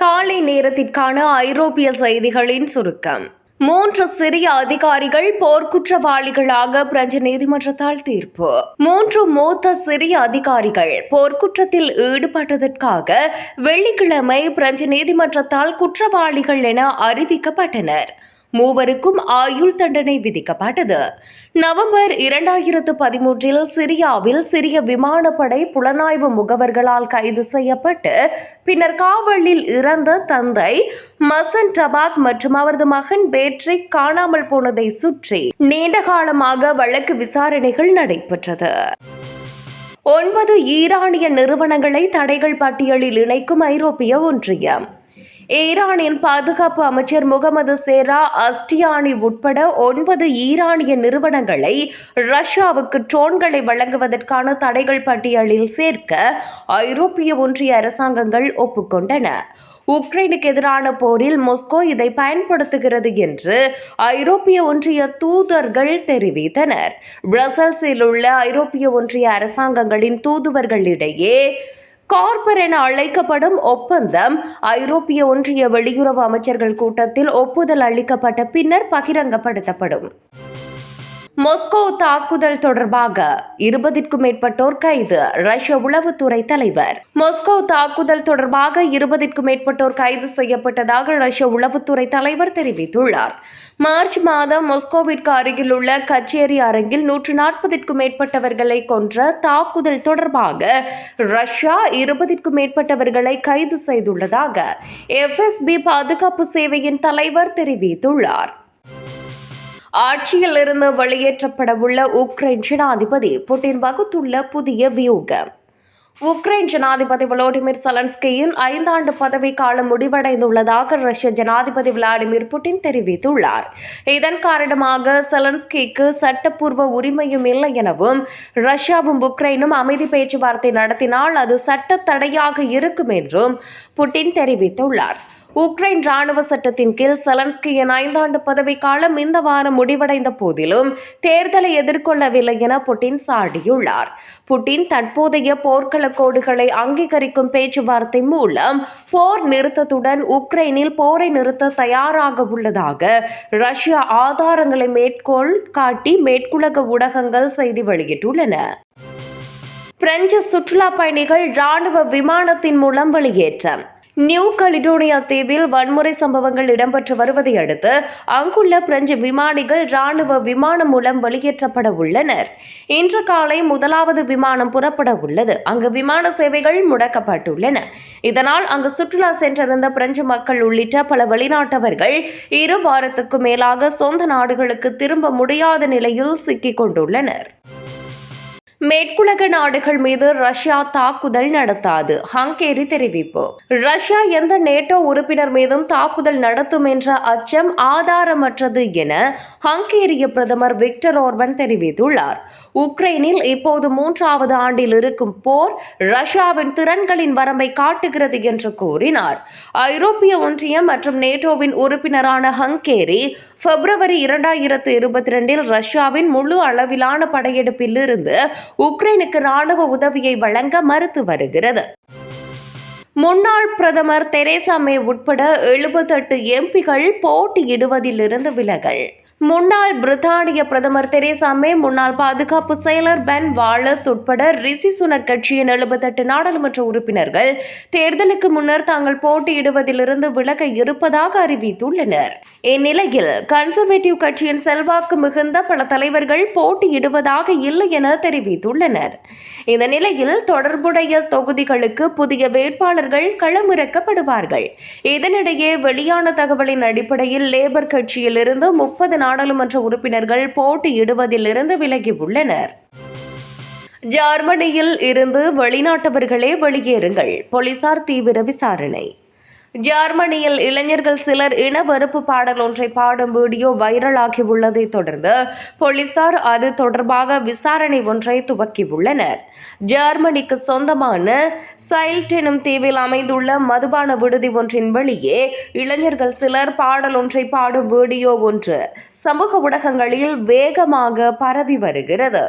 காலை நேரத்திற்கான ஐரோப்பிய செய்திகளின் சுருக்கம். மூன்று சிறிய அதிகாரிகள் போர்க்குற்றவாளிகளாக பிரெஞ்சு நீதிமன்றத்தால் தீர்ப்பு. மூன்று மூத்த சிறிய அதிகாரிகள் போர்க்குற்றத்தில் ஈடுபட்டதற்காக வெள்ளிக்கிழமை பிரெஞ்சு நீதிமன்றத்தால் குற்றவாளிகள் என அறிவிக்கப்பட்டனர். மூவருக்கும் ஆயுள் தண்டனை விதிக்கப்பட்டது. நவம்பர் இரண்டாயிரத்து பதிமூன்றில் சிரியாவில் சிரிய விமானப்படை புலனாய்வு முகவர்களால் கைது செய்யப்பட்டு பின்னர் காவலில் இறந்த தந்தை மசன் டபாக் மற்றும் அவரது மகன் பேட்ரிக் காணாமல் போனதை சுற்றி நீண்ட காலமாக வழக்கு விசாரணைகள் நடைபெற்றது. ஒன்பது ஈரானிய நிறுவனங்களை தடைகள் பட்டியலில் இணைக்கும் ஐரோப்பிய ஒன்றியம். ஈரானின் பாதுகாப்பு அமைச்சர் முகமது சேரா அஸ்டியானி உட்பட ஒன்பது ஈரானிய நிறுவனங்களை ரஷ்யாவுக்கு ட்ரோன்களை வழங்குவதற்கான தடைகள் பட்டியலில் சேர்க்க ஐரோப்பிய ஒன்றிய அரசாங்கங்கள் ஒப்புக்கொண்டன. உக்ரைனுக்கு எதிரான போரில் மொஸ்கோ இதை பயன்படுத்துகிறது என்று ஐரோப்பிய ஒன்றிய தூதர்கள் தெரிவித்தனர். பிரசல்ஸில் உள்ள ஐரோப்பிய ஒன்றிய அரசாங்கங்களின் தூதுவர்களிடையே கார்பர் என அழைக்கப்படும் ஒப்பந்தம் ஐரோப்பிய ஒன்றிய வெளியுறவு அமைச்சர்கள் கூட்டத்தில் ஒப்புதல் அளிக்கப்பட்ட பின்னர் பகிரங்கப்படுத்தப்படும். மொஸ்கோ தாக்குதல் தொடர்பாக இருபதிற்கும் மேற்பட்டோர் கைது ரஷ்ய உளவுத்துறை தலைவர். மொஸ்கோ தாக்குதல் தொடர்பாக இருபதிற்கும் மேற்பட்டோர் கைது செய்யப்பட்டதாக ரஷ்ய உளவுத்துறை தலைவர் தெரிவித்துள்ளார். மார்ச் மாதம் மொஸ்கோவிற்கு அருகில் உள்ள கச்சேரி அரங்கில் நூற்று நாற்பதிற்கும் மேற்பட்டவர்களை கொன்ற தாக்குதல் தொடர்பாக ரஷ்யா இருபதிற்கும் மேற்பட்டவர்களை கைது செய்துள்ளதாக எஃப்எஸ்பி பாதுகாப்பு சேவையின் தலைவர் தெரிவித்துள்ளார். ஆட்சியில் இருந்து வெளியேற்றப்படவுள்ள உக்ரைன் ஜனாதிபதி புட்டின் வகுத்துள்ள புதிய வியூகம். உக்ரைன் ஜனாதிபதி விளாடிமிர் சலன்ஸ்கியின் ஐந்தாண்டு பதவி காலம் முடிவடைந்துள்ளதாக ரஷ்ய ஜனாதிபதி விளாடிமிர் புட்டின் தெரிவித்துள்ளார். இதன் காரணமாக செலன்ஸ்கிக்கு சட்டப்பூர்வ உரிமையும் இல்லை எனவும் ரஷ்யாவும் உக்ரைனும் அமைதி பேச்சுவார்த்தை நடத்தினால் அது சட்ட தடையாக இருக்கும் என்றும் புட்டின் தெரிவித்துள்ளார். உக்ரைன் ராணுவ சட்டத்தின் கீழ் செலன்ஸ்கியின் ஐந்தாண்டு பதவிக்காலம் இந்த வாரம் முடிவடைந்த போதிலும் தேர்தலை எதிர்கொள்ளவில்லை என புட்டின் சாடியுள்ளார். புட்டின் தற்போதைய போர்க்கள கோடுகளை அங்கீகரிக்கும் பேச்சுவார்த்தை மூலம் போர் நிறுத்தத்துடன் உக்ரைனில் போரை நிறுத்த தயாராக உள்ளதாக ரஷ்யா ஆதாரங்களை மேற்கோள் காட்டி மேற்குலக ஊடகங்கள் செய்தி வெளியிட்டுள்ளன. பிரெஞ்சு சுற்றுலா பயணிகள் ராணுவ விமானத்தின் மூலம் வெளியேற்றம். நியூ கலிடோனியா தீவில் வன்முறை சம்பவங்கள் இடம்பெற்று வருவதை அடுத்து அங்குள்ள பிரெஞ்சு விமானிகள் ராணுவ விமானம் மூலம் வெளியேற்றப்பட உள்ளனர். இன்று காலை முதலாவது விமானம் புறப்பட உள்ளது. அங்கு விமான சேவைகள் முடக்கப்பட்டுள்ளன. இதனால் அங்கு சுற்றுலா சென்றிருந்த பிரெஞ்சு மக்கள் உள்ளிட்ட பல வெளிநாட்டவர்கள் இரு வாரத்துக்கு மேலாக சொந்த நாடுகளுக்கு திரும்ப முடியாத நிலையில் சிக்கிக் கொண்டுள்ளனர். மேற்குலக நாடுகள் மீது ரஷ்யா தாக்குதல் நடத்தாது ஹங்கேரி தெரிவிப்பு. ரஷ்யா எந்த நேட்டோ உறுப்பினர் மீதும் தாக்குதல் நடத்தும் என்ற அச்சம் ஆதாரமற்றது என ஹங்கேரிய பிரதமர் விக்டர் ஓர்பன் தெரிவித்துள்ளார். உக்ரைனில் இப்போது மூன்றாவது ஆண்டில் இருக்கும் போர் ரஷ்யாவின் திறன்களின் வரம்பை காட்டுகிறது என்று கூறினார். ஐரோப்பிய ஒன்றியம் மற்றும் நேட்டோவின் உறுப்பினரான ஹங்கேரி பிப்ரவரி இரண்டாயிரத்து இருபத்தி ரெண்டில் ரஷ்யாவின் முழு அளவிலான படையெடுப்பிலிருந்து உக்ரைனுக்கு ராணுவ உதவியை வழங்க மறுத்து வருகிறது. முன்னாள் பிரதமர் தெரேசா மே உட்பட எழுபத்தெட்டு எம்பிகள் போட்டியிடுவதிலிருந்து விலகல். முன்னாள் பிரித்தானிய பிரதமர் தெரேசா மே முன்னாள் பாதுகாப்பு செயலர் பென் வாலஸ் உட்பட ரிசி சுனக் கட்சியின் எழுபத்தெட்டு நாடாளுமன்ற உறுப்பினர்கள் தேர்தலுக்கு முன்னர் தாங்கள் போட்டியிடுவதிலிருந்து விலக இருப்பதாக அறிவித்துள்ளனர். இந்நிலையில் கன்சர்வேட்டிவ் கட்சியின் செல்வாக்கு மிகுந்த பல தலைவர்கள் போட்டியிடுவதாக இல்லை என தெரிவித்துள்ளனர். இந்த நிலையில் தொடர்புடைய தொகுதிகளுக்கு புதிய வேட்பாளர்கள் களமிறக்கப்படுவார்கள். இதனிடையே வெளியான தகவலின் அடிப்படையில் லேபர் கட்சியிலிருந்து முப்பது நாடாளுமன்ற உறுப்பினர்கள் போட்டியிடுவதிலிருந்து விலகியுள்ளனர். ஜெர்மனியில் இருந்து வெளிநாட்டவர்களே வெளியேறுங்கள் போலீசார் தீவிர விசாரணை. ஜெர்மனியில் இளைஞர்கள் சிலர் இனவறுப்பு பாடல் ஒன்றை பாடும் வீடியோ வைரலாகி உள்ளதை தொடர்ந்து போலீசார் அது தொடர்பாக விசாரணை ஒன்றை துவக்கியுள்ளனர் ஜெர்மனிக்கு சொந்தமான சைல்ட் எனும் தீவில் அமைந்துள்ள மதுபான விடுதி ஒன்றின் வெளியே இளைஞர்கள் சிலர் பாடல் ஒன்றை பாடும் வீடியோ ஒன்று சமூக ஊடகங்களில் வேகமாக பரவி வருகிறது.